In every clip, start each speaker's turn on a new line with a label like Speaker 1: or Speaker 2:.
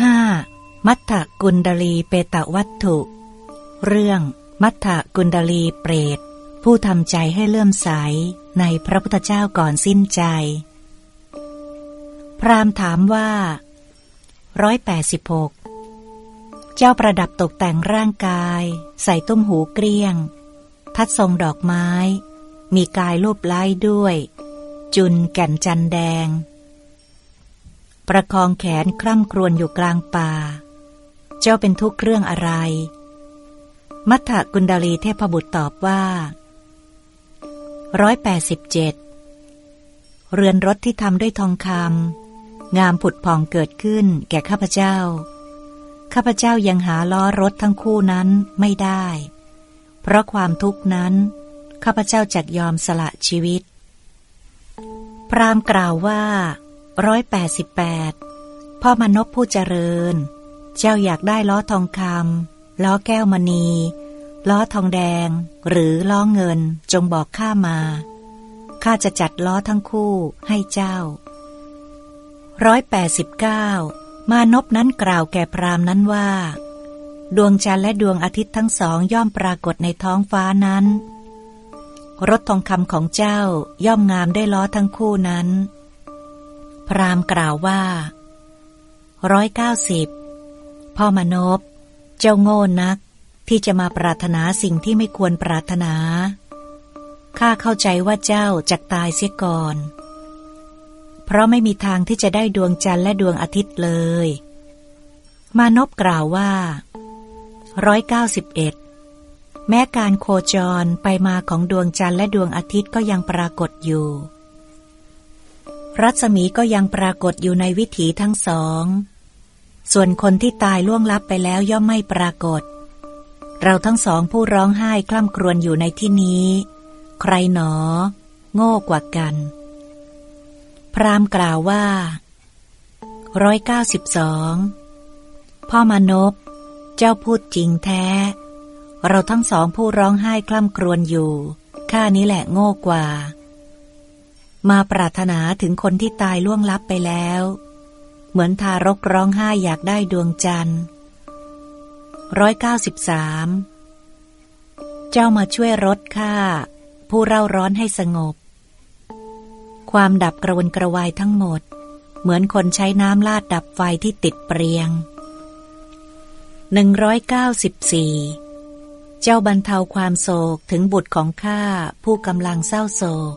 Speaker 1: ห้ามัทธกุณดลีเปตวัตถุ เรื่องมัทธกุณดลีเปรต ผู้ทำใจให้เลื่อมใสในพระพุทธเจ้าก่อนสิ้นใจ พรามถามว่าร้อยแปดสิบหกเจ้าประดับตกแต่งร่างกาย ใส่ตุ้มหูเกลี้ยง ทัดทรงดอกไม้ มีกายรูปไล้ด้วย จุนแก่นจันแดง ประคองแขนคร่ำครวญอยู่กลางป่า เจ้าเป็นทุกข์เรื่องอะไร มัทธกุณดาลีเทพบุตรตอบว่าร้อยแปดสิบเจ็ดเรือนรถที่ทำด้วยทองคำงามผุดผ่องเกิดขึ้นแก่ข้าพเจ้า ข้าพเจ้ายังหาล้อรถทั้งคู่นั้นไม่ได้ เพราะความทุกข์นั้น ข้าพเจ้าจักยอมสละชีวิต พรามกล่าวว่า ร้อยแปดสิบแปดพ่อมนพผู้เจริญ เจ้าอยากได้ล้อทองคำล้อแก้วมณี ล้อทองแดง หรือล้อเงินจงบอกข้ามา ข้าจะจัดล้อทั้งคู่ให้เจ้าร้อยแปดสิบเก้ามานพนั้นกล่าวแก่พรามนั้นว่า ดวงจันทร์และดวงอาทิตย์ทั้งสองย่อมปรากฏในท้องฟ้านั้น รถทองคำของเจ้าย่อมงามได้ล้อทั้งคู่นั้น พรามกล่าวว่าร้อยเก้าสิบพ่อมนพเจ้าโง่นักที่จะมาปรารถนาสิ่งที่ไม่ควรปรารถนา ข้าเข้าใจว่าเจ้าจะตายเสียก่อน เพราะไม่มีทางที่จะได้ดวงจันทร์และดวงอาทิตย์เลย มานพกล่าวว่าร้อยเก้าสิบเอ็ดแม้การโคจรไปมาของดวงจันทร์และดวงอาทิตย์ก็ยังปรากฏอยู่ รัศมีก็ยังปรากฏอยู่ในวิถีทั้งสอง ส่วนคนที่ตายล่วงลับไปแล้วย่อมไม่ปรากฏ เราทั้งสองผู้ร้องไห้คล่ำครวญอยู่ในที่นี้ ใครหนอ โง่กว่ากัน พรามกล่าวว่าร้อยเก้าสิบสองพ่อมานพเจ้าพูดจริงแท้ เราทั้งสองผู้ร้องไห้คล่ำครวญอยู่ ข้านี้แหละโง่กว่า มาปรารถนาถึงคนที่ตายล่วงลับไปแล้ว เหมือนทารกร้องไห้อยากได้ดวงจันทร์ร้อยเก้าสิบสามเจ้ามาช่วยรถข้าผู้เร่าร้อนให้สงบ ความดับกระวนกระวายทั้งหมด เหมือนคนใช้น้ำลาดดับไฟที่ติดเปรียง194เจ้าบรรเทาความโศกถึงบุตรของข้าผู้กำลังเศร้าโศก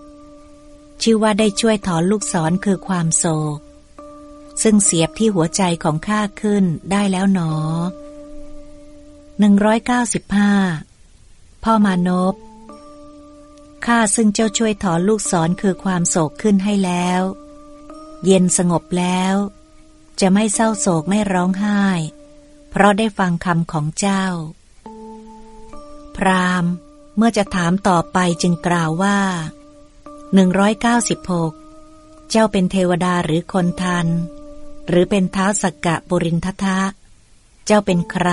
Speaker 1: ชื่อว่าได้ช่วยถอนลูกศรคือความโศก ซึ่งเสียบที่หัวใจของข้าขึ้นได้แล้วหนอ 195 พ่อมานพข้าซึ่งเจ้าช่วยถอนลูกศรคือความโศกขึ้นให้แล้ว เย็นสงบแล้ว จะไม่เศร้าโศกไม่ร้องไห้ เพราะได้ฟังคำของเจ้า พรามเมื่อจะถามต่อไปจึงกล่าวว่า 196 เจ้าเป็นเทวดาหรือคนทัน หรือเป็นท้าสกกะบุรินททะ เจ้าเป็นใคร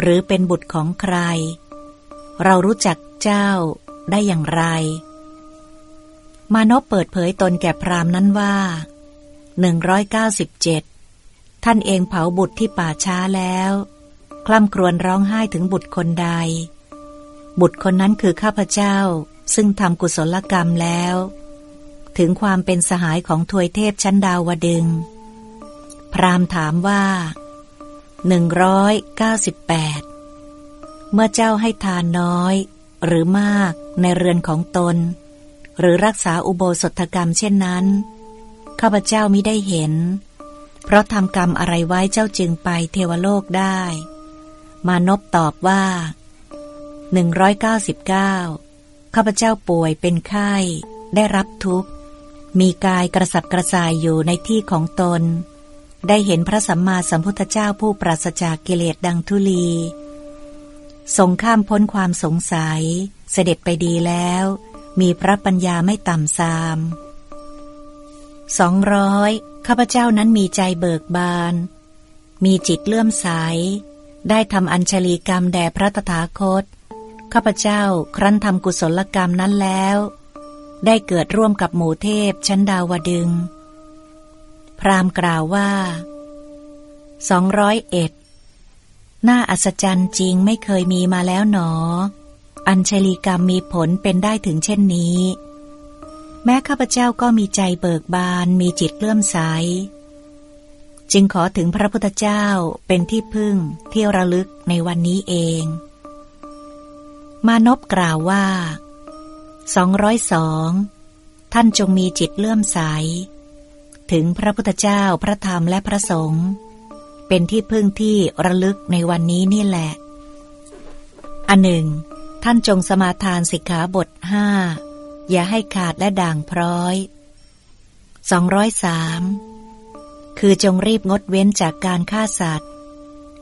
Speaker 1: หรือเป็นบุตรของใคร เรารู้จักเจ้าได้อย่างไร มานพเปิดเผยตนแก่พรามนั้นว่า 197 ท่านเองเผาบุตรที่ป่าช้าแล้ว คล่ำครวญร้องไห้ถึงบุตรคนใด บุตรคนนั้นคือข้าพเจ้า ซึ่งทำกุศลกรรมแล้ว ถึงความเป็นสหายของทวยเทพชั้นดาวดึง พรามถามว่า 198 เมื่อเจ้าให้ทานน้อย หรือมากในเรือนของตน หรือรักษาอุโบสถกรรมเช่นนั้น ข้าพเจ้ามิได้เห็น เพราะทำกรรมอะไรไว้เจ้าจึงไปเทวโลกได้ มานพตอบว่า 199 ข้าพเจ้าป่วยเป็นไข้ ได้รับทุกข์ มีกายกระสับกระส่ายอยู่ในที่ของตน ได้เห็นพระสัมมาสัมพุทธเจ้าผู้ปราศจากกิเลสดังทุลี ทรงข้ามพ้นความสงสัย เสด็จไปดีแล้ว มีพระปัญญาไม่ต่ำซามสองร้อยข้าพเจ้านั้นมีใจเบิกบาน มีจิตเลื่อมใส ได้ทำอัญชลีกรรมแด่พระตถาคต ข้าพเจ้าครั้นทำกุศลกรรมนั้นแล้ว ได้เกิดร่วมกับหมู่เทพชั้นดาวดึง พรามกล่าวว่าสองร้อยเอ็ดน่าอัศจรรย์จริงไม่เคยมีมาแล้วหนอ อัญชลีกรรมมีผลเป็นได้ถึงเช่นนี้ แม้ข้าพเจ้าก็มีใจเบิกบานมีจิตเลื่อมใส จึงขอถึงพระพุทธเจ้าเป็นที่พึ่งที่ระลึกในวันนี้เอง มานพกล่าวว่า 202 ท่านจงมีจิตเลื่อมใส ถึงพระพุทธเจ้าพระธรรมและพระสงฆ์เป็นที่พึ่งที่ระลึกในวันนี้นี่แหละ อันหนึ่ง ท่านจงสมาทานสิกขาบทห้าอย่าให้ขาดและด่างพร้อย 203 คือจงรีบงดเว้นจากการฆ่าสัตว์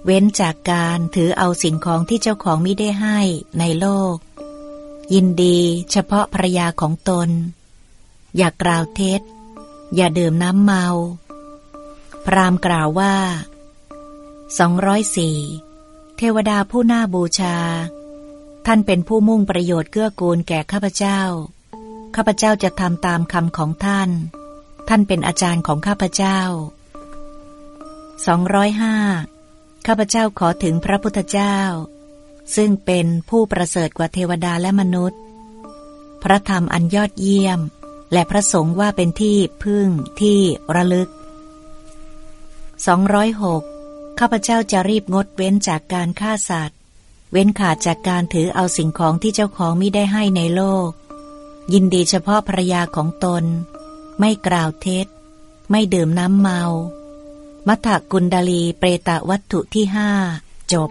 Speaker 1: เว้นจากการถือเอาสิ่งของที่เจ้าของไม่ได้ให้ในโลก ยินดีเฉพาะภรรยาของตน อย่ากล่าวเท็จ อย่าดื่มน้ำเมา พรามกล่าวว่า 204 เทวดาผู้น่าบูชา ท่านเป็นผู้มุ่งประโยชน์เกื้อกูลแก่ข้าพเจ้า ข้าพเจ้าจะทำตามคำของท่าน ท่านเป็นอาจารย์ของข้าพเจ้า 205 ข้าพเจ้าขอถึงพระพุทธเจ้า ซึ่งเป็นผู้ประเสริฐกว่าเทวดาและมนุษย์ พระธรรมอันยอดเยี่ยม และพระสงฆ์ว่าเป็นที่พึ่งที่ระลึก 206 ข้าพเจ้าจะรีบงดเว้นจากการฆ่าสัตว์ เว้นขาดจากการถือเอาสิ่งของที่เจ้าของไม่ได้ให้ในโลก ยินดีเฉพาะภรรยาของตน ไม่กล่าวเท็จ ไม่ดื่มน้ำเมา มัทธกุณดลีเปรตวัตถุที่ห้าจบ